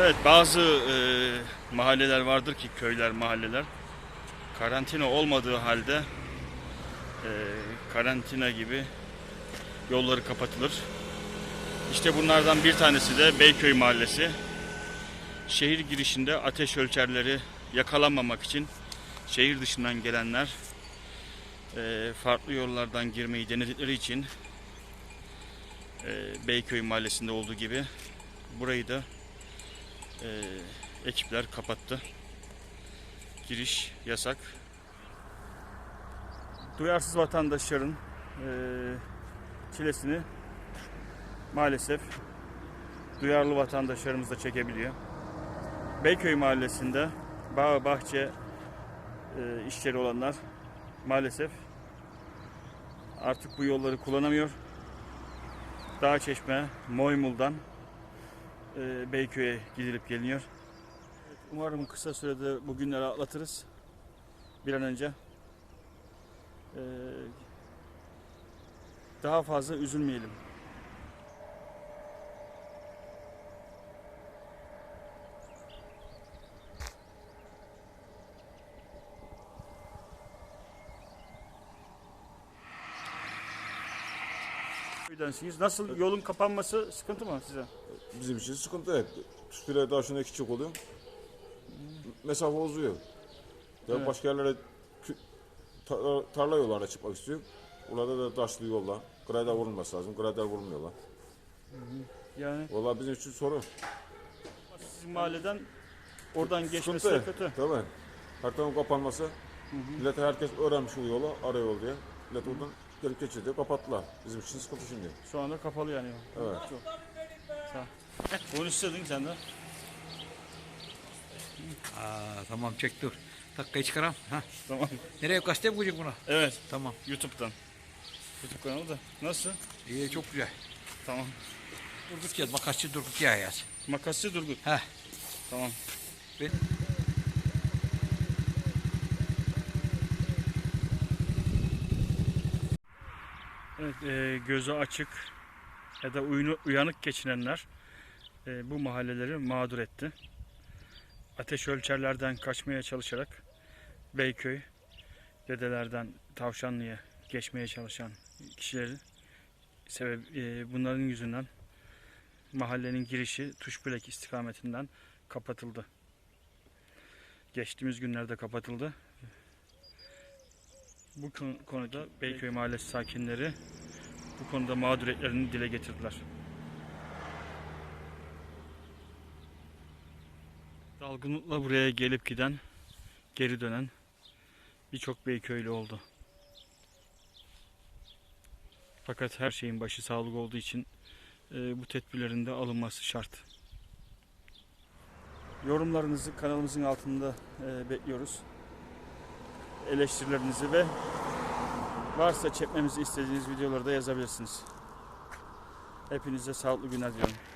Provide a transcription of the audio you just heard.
Evet bazı e, mahalleler vardır ki köyler mahalleler karantina olmadığı halde e, karantina gibi yolları kapatılır. İşte bunlardan bir tanesi de Beyköy Mahallesi. Şehir girişinde ateş ölçerleri yakalanmamak için şehir dışından gelenler e, farklı yollardan girmeyi denedikleri için e, Beyköy Mahallesi'nde olduğu gibi burayı da e, ekipler kapattı. Giriş yasak. Duyarsız vatandaşların e, çilesini maalesef duyarlı vatandaşlarımız da çekebiliyor. Beyköy Mahallesi'nde bağ bahçe e, işleri olanlar maalesef artık bu yolları kullanamıyor. Dağçeşme, Moymul'dan e, Beyköy'e gidilip geliniyor. Umarım kısa sürede bu günleri atlatırız. Bir an önce. E, daha fazla üzülmeyelim. Köydensiniz. Nasıl yolun kapanması sıkıntı mı size? Bizim için sıkıntı evet. Tüspire taşına küçük oluyor. Mesafe uzuyor. Ya Evet. başka yerlere kü- tarla yollarına çıkmak istiyor. Burada da taşlı yolla. Grader vurulması lazım. Grader vurulmuyorlar. Yani Vallahi bizim için sorun. sizin mahalleden oradan geçmesi de kötü. Tabii. Her tarafın kapanması. Millet herkes öğrenmiş bu yolu, ara yol diye. Millet oradan gelip geçiyor diye kapattılar. Bizim için sıkıntı şimdi. Şu anda kapalı yani. Evet. Çok. Sağ ol. Bunu istedin sen de. Aa, tamam çek dur. Dakikayı çıkaram. Ha. Tamam. Nereye gazete koyacak buna? Evet. Tamam. YouTube'dan. YouTube kanalı da. Nasıl? İyi çok güzel. Tamam. Durgut yaz. Makasçı Durgut ya yaz. Makasçı Durgut. Heh. Tamam. Ben... Evet, e, gözü açık ya da uyanık geçinenler e, bu mahalleleri mağdur etti. Ateş ölçerlerden kaçmaya çalışarak Beyköy, dedelerden Tavşanlı'ya geçmeye çalışan kişileri sebep e, bunların yüzünden mahallenin girişi Tuşbülek istikametinden kapatıldı. Geçtiğimiz günlerde kapatıldı. Bu konu- konuda Beyköy Mahallesi sakinleri bu konuda mağduriyetlerini dile getirdiler. Dalgınlıkla buraya gelip giden, geri dönen birçok Beyköylü oldu. Fakat her şeyin başı sağlık olduğu için e, bu tedbirlerin de alınması şart. Yorumlarınızı kanalımızın altında e, bekliyoruz. Eleştirilerinizi ve varsa çekmemizi istediğiniz videoları da yazabilirsiniz. Hepinize sağlıklı günler diliyorum.